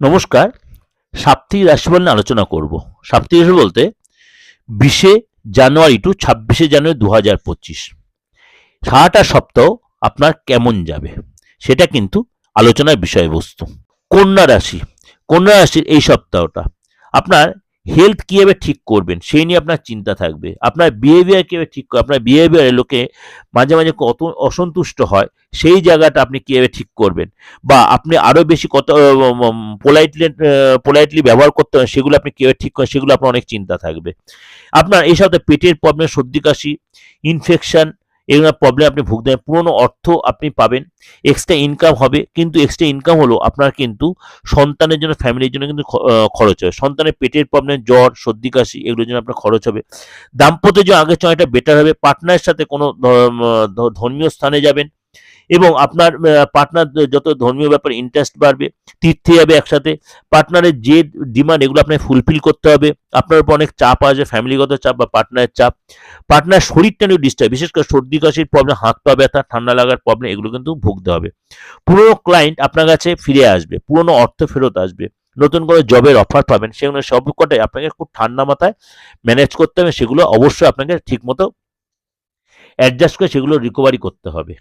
নমস্কার সাপ্তাহিক রাশিফল নিয়ে আলোচনা করব। সাপ্তাহিক রাশি বলতে বিশে জানুয়ারি টু ছাব্বিশে জানুয়ারি দু হাজার পঁচিশ। সারাটা সপ্তাহ আপনার কেমন যাবে? সেটা কিন্তু আলোচনার বিষয়বস্তু। কন্যা রাশি। কন্যা রাশির এই সপ্তাহটা আপনার হেলথ কীভাবে ঠিক করবেন, সেই নিয়ে আপনার চিন্তা থাকবে। আপনার বিহেভিয়ার কীভাবে ঠিক আপনার বিহেভিয়ারে লোকে মাঝে মাঝে কত অসন্তুষ্ট হয়, সেই জায়গাটা আপনি কীভাবে ঠিক করবেন। বা আপনি আরও বেশি কত পোলাইটলি পোলাইটলি ব্যবহার করতে হবে সেগুলো আপনি কীভাবে ঠিক করেন, সেগুলো আপনার অনেক চিন্তা থাকবে। আপনার এই সাথে পেটের প্রবলেম সর্দি, কাশি ইনফেকশন এগুলো প্রবলেম আপনি ভুগতে হবে পুরনো অর্থ আপনি পাবেন। এক্সট্রা ইনকাম হবে, কিন্তু এক্সট্রা ইনকাম হলো আপনার কিন্তু সন্তানের জন্য ফ্যামিলির জন্য কিন্তু খরচ হবে সন্তানের পেটের প্রবলেম জ্বর, সর্দি, কাশি, এগুলোর জন্য আপনার খরচ হবে। দাম্পত্য যে আগের চয়টা বেটার হবে। পার্টনারের সাথে কোনো ধর্মীয় স্থানে যাবেন। এবং আপনার পার্টনার যত ধর্মীয় ব্যাপারে ইন্টারেস্ট বাড়বে, তীর্থে যাবে একসাথে পার্টনারের যে ডিমান্ড এগুলো আপনাকে ফুলফিল করতে হবে, আপনার উপর অনেক চাপ আসবে ফ্যামিলিগত চাপ বা পার্টনারের চাপ পার্টনার শরীরটা নিয়ে ডিস্টার্ব বিশেষ করে সর্দি, কাশির প্রবলেম হাত পা ব্যথা, ঠান্ডা লাগার প্রবলেম এগুলো কিন্তু ভুগতে হবে। পুরনো ক্লায়েন্ট আপনার কাছে ফিরে আসবে, পুরনো অর্থ ফেরত আসবে, নতুন করে জবের অফার পাবেন, সেগুলো সব কটাই আপনাকে খুব ঠান্ডা মাথায় ম্যানেজ করতে হবে, সেগুলো অবশ্যই আপনাকে ঠিকমতো অ্যাডজাস্ট করে সেগুলো রিকভারি করতে হবে।